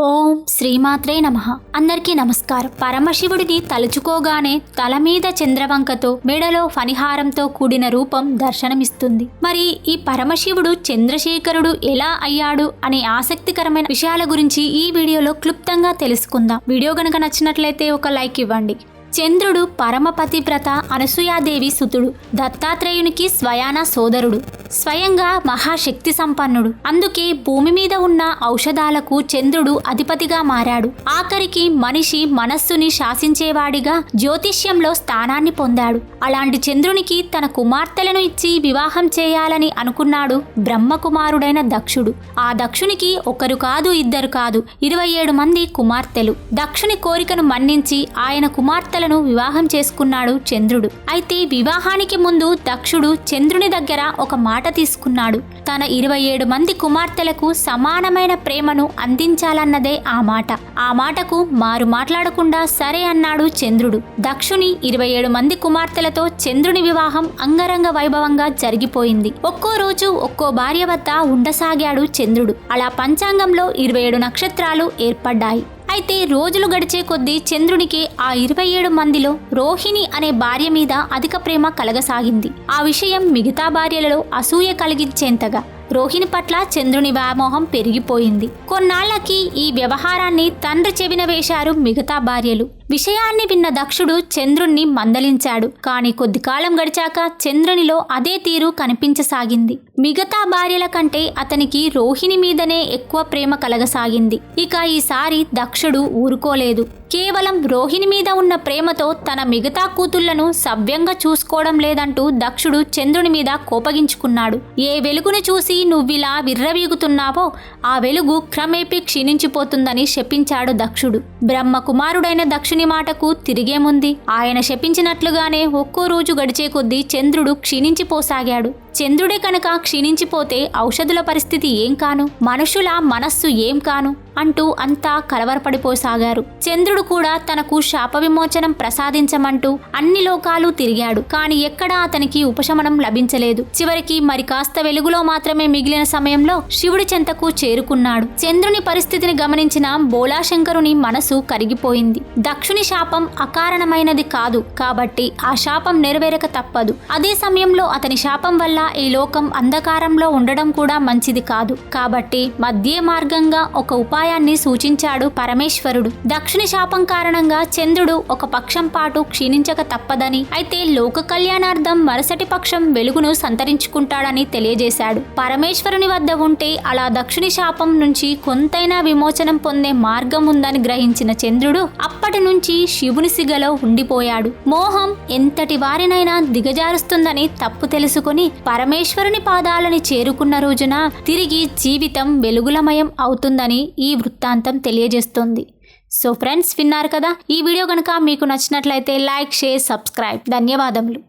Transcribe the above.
ఓం శ్రీమాత్రే నమ. అందరికీ నమస్కారం. పరమశివుడిని తలుచుకోగానే తల మీద చంద్రవంకతో మెడలో ఫణిహారంతో కూడిన రూపం దర్శనమిస్తుంది. మరి ఈ పరమశివుడు చంద్రశేఖరుడు ఎలా అయ్యాడు అనే ఆసక్తికరమైన విషయాల గురించి ఈ వీడియోలో క్లుప్తంగా తెలుసుకుందాం. వీడియో గనక నచ్చినట్లయితే ఒక లైక్ ఇవ్వండి. చంద్రుడు పరమపతివ్రత అనసూయాదేవి సుతుడు దత్తాత్రేయునికి స్వయాన సోదరుడు స్వయంగా మహాశక్తి సంపన్నుడు. అందుకే భూమి మీద ఉన్న ఔషధాలకు చంద్రుడు అధిపతిగా మారాడు. ఆఖరికి మనిషి మనస్సుని శాసించేవాడిగా జ్యోతిష్యంలో స్థానాన్ని పొందాడు. అలాంటి చంద్రునికి తన కుమార్తెలను ఇచ్చి వివాహం చేయాలని అనుకున్నాడు బ్రహ్మకుమారుడైన దక్షుడు. ఆ దక్షునికి ఒకరు కాదు ఇద్దరు కాదు ఇరవై ఏడు మంది కుమార్తెలు. దక్షుని కోరికను మన్నించి ఆయన కుమార్తెలను వివాహం చేసుకున్నాడు చంద్రుడు. అయితే వివాహానికి ముందు దక్షుడు చంద్రుని దగ్గర ఒక మాట తీసుకున్నాడు. తన ఇరవై ఏడు మంది కుమార్తెలకు సమానమైన ప్రేమను అందించాలన్నదే ఆ మాట. ఆ మాటకు మారు మాట్లాడకుండా సరే అన్నాడు చంద్రుడు. దక్షుని ఇరవై ఏడు మంది కుమార్తెలతో చంద్రుని వివాహం అంగరంగ వైభవంగా జరిగిపోయింది. ఒక్కో రోజు ఒక్కో భార్య వద్ద ఉండసాగాడు చంద్రుడు. అలా పంచాంగంలో ఇరవై ఏడు నక్షత్రాలు ఏర్పడ్డాయి. అయితే రోజులు గడిచే కొద్దీ చంద్రునికి ఆ ఇరవై ఏడు మందిలో రోహిణి అనే భార్య మీద అధిక ప్రేమ కలగసాగింది. ఆ విషయం మిగతా భార్యలలో అసూయ కలిగించేంతగా రోహిణి పట్ల చంద్రుని వ్యామోహం పెరిగిపోయింది. కొన్నాళ్ళకి ఈ వ్యవహారాన్ని తండ్రి చెవిన వేశారు మిగతా భార్యలు. విషయాన్ని విన్న దక్షుడు చంద్రుణ్ణి మందలించాడు. కాని కొద్ది కాలం గడిచాక చంద్రునిలో అదే తీరు కనిపించసాగింది. మిగతా భార్యల కంటే అతనికి రోహిణి మీదనే ఎక్కువ ప్రేమ కలగసాగింది. ఇక ఈసారి దక్షుడు ఊరుకోలేదు. కేవలం రోహిణి మీద ఉన్న ప్రేమతో తన మిగతా కూతుళ్ళను సవ్యంగా చూసుకోవడం లేదంటూ దక్షుడు చంద్రుని మీద కోపగించుకున్నాడు. ఏ వెలుగును చూసి నువ్విలా విర్రవీగుతున్నావో ఆ వెలుగు క్రమేపీ క్షీణించిపోతుందని శపించాడు దక్షుడు. బ్రహ్మకుమారుడైన దక్షుని మాటకు తిరిగేముంది ఆయన శపించినట్లుగానే ఒక్కో రోజు గడిచే కొద్దీ చంద్రుడు క్షీణించిపోసాగాడు. చంద్రుడే కనుక క్షీణించిపోతే ఔషధుల పరిస్థితి ఏం కాను? మనుషుల మనస్సు ఏం కాను? అంటూ అంతా కలవరపడిపోసాగారు. చంద్రుడు కూడా తనకు శాప విమోచనం ప్రసాదించమంటూ అన్ని లోకాలు తిరిగాడు. కాని ఎక్కడా అతనికి ఉపశమనం లభించలేదు. చివరికి మరి కాస్త వెలుగులో మాత్రమే మిగిలిన సమయంలో శివుడి చెంతకు చేరుకున్నాడు. చంద్రుని పరిస్థితిని గమనించిన బోలాశంకరుని మనసు కరిగిపోయింది. దక్షుని శాపం అకారణమైనది కాదు. కాబట్టి ఆ శాపం నెరవేరక తప్పదు. అదే సమయంలో అతని శాపం వల్ల ఈ లోకం అంధకారంలో ఉండడం కూడా మంచిది కాదు. కాబట్టి మధ్య మార్గంగా ఒక ఉపాయాన్ని సూచించాడు పరమేశ్వరుడు. దక్షిణ శాపం కారణంగా చంద్రుడు ఒక పక్షం పాటు క్షీణించక తప్పదని అయితే లోక కళ్యాణార్థం మరుసటి పక్షం వెలుగును సంతరించుకుంటాడని తెలియజేశాడు. పరమేశ్వరుని వద్ద ఉంటే అలా దక్షిణ శాపం నుంచి కొంతైనా విమోచనం పొందే మార్గం ఉందని గ్రహించిన చంద్రుడు అప్పటి నుంచి శివుని సిగలో ఉండిపోయాడు. మోహం ఎంతటి వారినైనా దిగజారుస్తుందని తప్పు తెలుసుకుని పరమేశ్వరుని పాదాలని చేరుకున్న రోజున తిరిగి జీవితం వెలుగులమయం అవుతుందని ఈ వృత్తాంతం తెలియజేస్తుంది. సో ఫ్రెండ్స్ విన్నారు కదా? ఈ వీడియో కనుక మీకు నచ్చినట్లయితే లైక్ షేర్ సబ్స్క్రైబ్. ధన్యవాదములు.